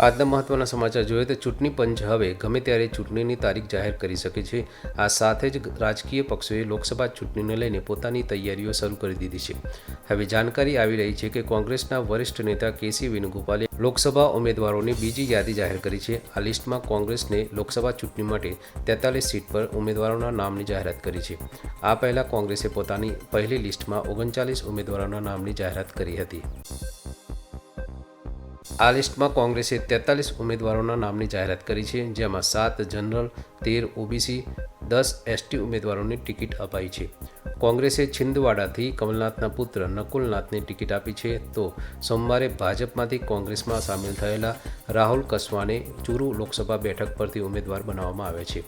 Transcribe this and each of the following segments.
આજના મહત્વના સમાચાર જોઈએ તો ચૂંટણી પંચ હવે ગમે ત્યારે ચૂંટણીની તારીખ જાહેર કરી શકે છે. આ સાથે જ રાજકીય પક્ષોએ લોકસભા ચૂંટણીને લઈને પોતાની તૈયારીઓ શરૂ કરી દીધી છે. હવે જાણકારી આવી રહી છે કે કોંગ્રેસના વરિષ્ઠ નેતા કેસી વેણુગોપાલે લોકસભા ઉમેદવારોની બીજી યાદી જાહેર કરી છે. આ લિસ્ટમાં કોંગ્રેસને લોકસભા ચૂંટણી માટે તેતાલીસ સીટ પર ઉમેદવારોના નામની જાહેરાત કરી છે. આ પહેલાં કોંગ્રેસે પોતાની પહેલી લિસ્ટમાં ઓગણચાલીસ ઉમેદવારોના નામની જાહેરાત કરી હતી. આ લિસ્ટમાં કોંગ્રેસે તેતાલીસ ઉમેદવારોના નામની જાહેરાત કરી છે જેમાં સાત જનરલ તેર ઓબીસી દસ એસટી ઉમેદવારોની ટિકિટ અપાઈ છે. કોંગ્રેસે છિંદવાડાથી કમલનાથના પુત્ર નકુલનાથને ટિકિટ આપી છે તો સોમવારે ભાજપમાંથી કોંગ્રેસમાં સામેલ થયેલા રાહુલ કસવાને ચુરુ લોકસભા બેઠક પરથી ઉમેદવાર બનાવવામાં આવે છે.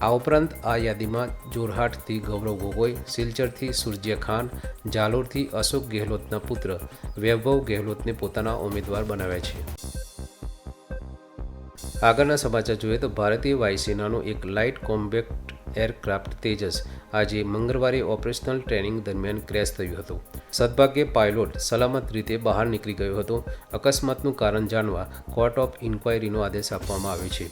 આ ઉપરાંત આ યાદીમાં જોરહાટથી ગૌરવ ગોગોઈ, સિલચરથી સૂર્ય ખાન જાલોરથી અશોક ગેહલોતના પુત્ર વૈભવ ગેહલોતને પોતાના ઉમેદવાર બનાવ્યા છે. આગળના સમાચાર જોઈએ તો ભારતીય વાયુસેનાનું એક લાઇટ કોમ્બેક્ટ એરક્રાફ્ટ તેજસ આજે મંગળવારે ઓપરેશનલ ટ્રેનિંગ દરમિયાન ક્રેશ થયું હતું. સદભાગ્યે પાયલોટ સલામત રીતે બહાર નીકળી ગયો હતો. અકસ્માતનું કારણ જાણવા કોર્ટ ઓફ ઇન્ક્વાયરીનો આદેશ આપવામાં આવ્યો છે.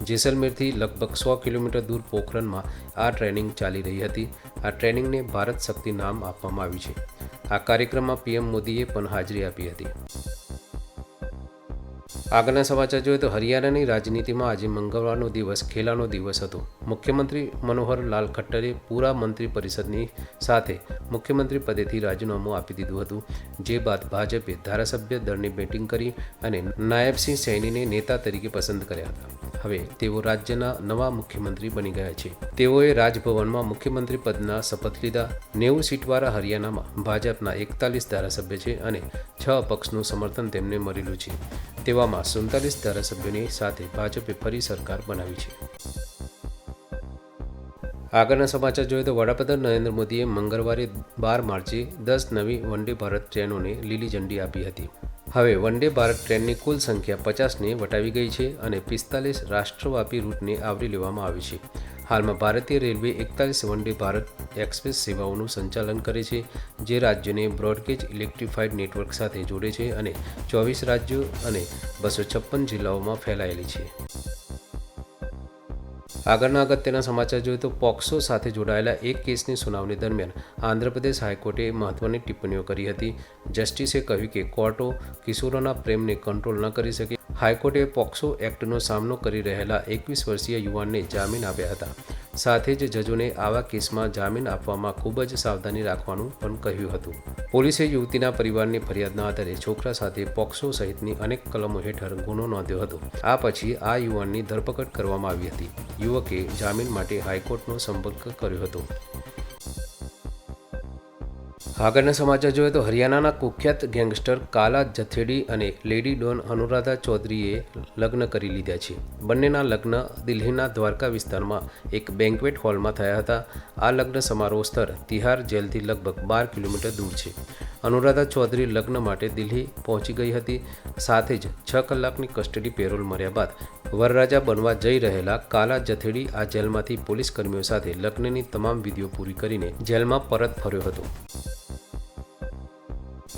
જેસલમેરથી લગભગ સો કિલોમીટર દૂર પોખરણમાં આ ટ્રેનિંગ ચાલી રહી હતી. આ ટ્રેનિંગને ભારત શક્તિ નામ આપવામાં આવ્યું છે. આ કાર્યક્રમમાં પીએમ મોદીએ પણ હાજરી આપી હતી. આગળના સમાચાર જોઈએ તો હરિયાણાની રાજનીતિમાં આજે મંગળવારનો દિવસ, ખેલાનો દિવસ હતો. મુખ્યમંત્રી મનોહર લાલ ખટ્ટરે પૂરા મંત્રી પરિષદની સાથે મુખ્યમંત્રી પદેથી રાજીનામું આપી દીધું હતું. જે બાદ ભાજપે ધારાસભ્ય દળની બેટિંગ કરી અને નાયબસિંહ સૈનીને નેતા તરીકે પસંદ કર્યા હતા. હવે તેઓ રાજ્યના નવા મુખ્યમંત્રી બની ગયા છે. તેઓએ રાજભવનમાં મુખ્યમંત્રી પદના શપથ લીધા. નેવું સીટવાળા હરિયાણામાં ભાજપના એકતાલીસ ધારાસભ્ય છે અને છ પક્ષનું સમર્થન તેમને મળેલું છે. તેવામાં સુડતાલીસ ધારાસભ્યોની સાથે ભાજપે ફરી સરકાર બનાવી છે. આગળના સમાચાર જોઈએ તો વડાપ્રધાન નરેન્દ્ર મોદીએ મંગળવારે બાર માર્ચે દસ નવી વંદે ભારત ટ્રેનોને લીલી ઝંડી આપી હતી. હવે વંદે ભારત ટ્રેનની કુલ સંખ્યા પચાસને વટાવી ગઈ છે અને પિસ્તાલીસ રાષ્ટ્રવ્યાપી રૂટને આવરી લેવામાં આવી છે. હાલમાં ભારતીય રેલવે એકતાલીસ વનડે ભારત એક્સપ્રેસ સેવાઓનું સંચાલન કરે છે, જે રાજ્યને બ્રોડગેજ ઇલેક્ટ્રિફાઇડ નેટવર્ક સાથે જોડે છે અને ચોવીસ રાજ્યો અને બસો છપ્પન જિલ્લાઓમાં ફેલાયેલી છે. આગળના અગત્યના સમાચાર જોઈએ તો પોક્સો સાથે જોડાયેલા એક કેસની સુનાવણી દરમિયાન આંધ્રપ્રદેશ હાઈકોર્ટે મહત્વની ટિપ્પણીઓ કરી હતી. જસ્ટિસે કહ્યું કે કોર્ટો કિશોરોના પ્રેમને કંટ્રોલ ન કરી શકે. હાઈકોર્ટે પોક્સો એક્ટનો સામનો કરી રહેલા એકવીસ વર્ષીય યુવાનને જામીન આપ્યા હતા. સાથે જ જજોને આવા કેસમાં જામીન આપવામાં ખૂબ જ સાવધાની રાખવાનું પણ કહ્યું હતું. પોલીસે યુવતીના પરિવારની ફરિયાદના આધારે છોકરા સાથે પોક્સો સહિતની અનેક કલમો હેઠળ ગુનો નોંધ્યો હતો. આ પછી આ યુવાનની ધરપકડ કરવામાં આવી હતી. યુવકે જામીન માટે હાઈકોર્ટનો સંપર્ક કર્યો હતો. આગળના સમાચાર જોઈએ તો હરિયાણાના કુખ્યાત ગેંગસ્ટર કાલા જથેડી અને લેડી ડોન અનુરાધા ચૌધરીએ લગ્ન કરી લીધા છે. બંનેના લગ્ન દિલ્હીના દ્વારકા વિસ્તારમાં એક બેન્ક્વેટ હોલમાં થયા હતા. આ લગ્ન સમારોહ સ્થળ તિહાર જેલથી લગભગ બાર કિલોમીટર દૂર છે. અનુરાધા ચૌધરી લગ્ન માટે દિલ્હી પહોંચી ગઈ હતી. સાથે જ છ કલાકની કસ્ટડી પેરોલ મળ્યા બાદ વરરાજા બનવા જઈ રહેલા કાલા જથેડી આ જેલમાંથી પોલીસ કર્મીઓ સાથે લગ્નની તમામ વિધિઓ પૂરી કરીને જેલમાં પરત ફર્યો હતો.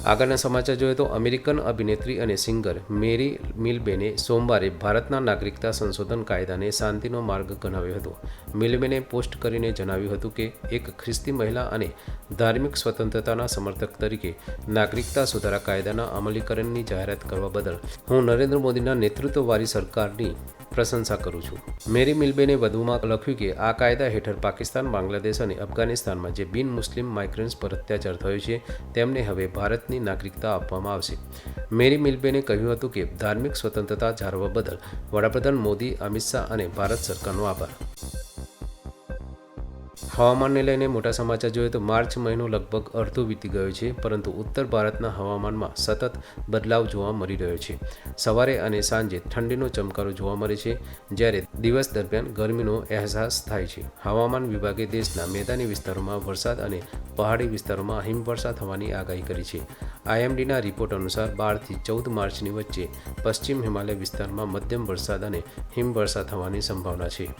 આગળના સમાચાર જોઈએ તો અમેરિકન અભિનેત્રી અને સિંગર મેરી મિલબેને સોમવારે ભારતના નાગરિકતા સંશોધન કાયદાને શાંતિનો માર્ગ ગણાવ્યો હતો. મિલબેને પોસ્ટ કરીને જણાવ્યું હતું કે, એક ખ્રિસ્તી મહિલા અને ધાર્મિક સ્વતંત્રતાના સમર્થક તરીકે નાગરિકતા સુધારા કાયદાના અમલીકરણની જાહેરાત કરવા બદલ હું નરેન્દ્ર મોદીના નેતૃત્વવાળી સરકારની પ્રશંસા કરું છું. મેરી મિલ્બેને વધુમાં લખ્યું કે, આ કાયદા હેઠળ પાકિસ્તાન, બાંગ્લાદેશ અને અફઘાનિસ્તાનમાં જે બિન મુસ્લિમ માઇગ્રન્ટ્સ પર અત્યાચાર થયો છે, તેમને હવે ભારતની નાગરિકતા આપવામાં આવશે. મેરી મિલ્બેને કહ્યું હતું કે, ધાર્મિક સ્વતંત્રતા જાળવવા બદલ વડાપ્રધાન મોદી, અમિત શાહ અને ભારત સરકારનો આભાર. હવામાનને લઈને મોટા સમાચાર જોઈએ તો માર્ચ મહિનો લગભગ અડધો વીતી ગયો છે, પરંતુ ઉત્તર ભારતના હવામાનમાં સતત બદલાવ જોવા મળી રહ્યો છે. સવારે અને સાંજે ઠંડીનો ચમકારો જોવા મળે છે, જ્યારે દિવસ દરમિયાન ગરમીનો અહેસાસ થાય છે. હવામાન વિભાગે દેશના મેદાની વિસ્તારોમાં વરસાદ અને પહાડી વિસ્તારોમાં હિમવર્ષા થવાની આગાહી કરી છે. આઈએમડીના રિપોર્ટ અનુસાર બારથી ચૌદ માર્ચની વચ્ચે પશ્ચિમ હિમાલય વિસ્તારમાં મધ્યમ વરસાદ અને હિમવર્ષા થવાની સંભાવના છે.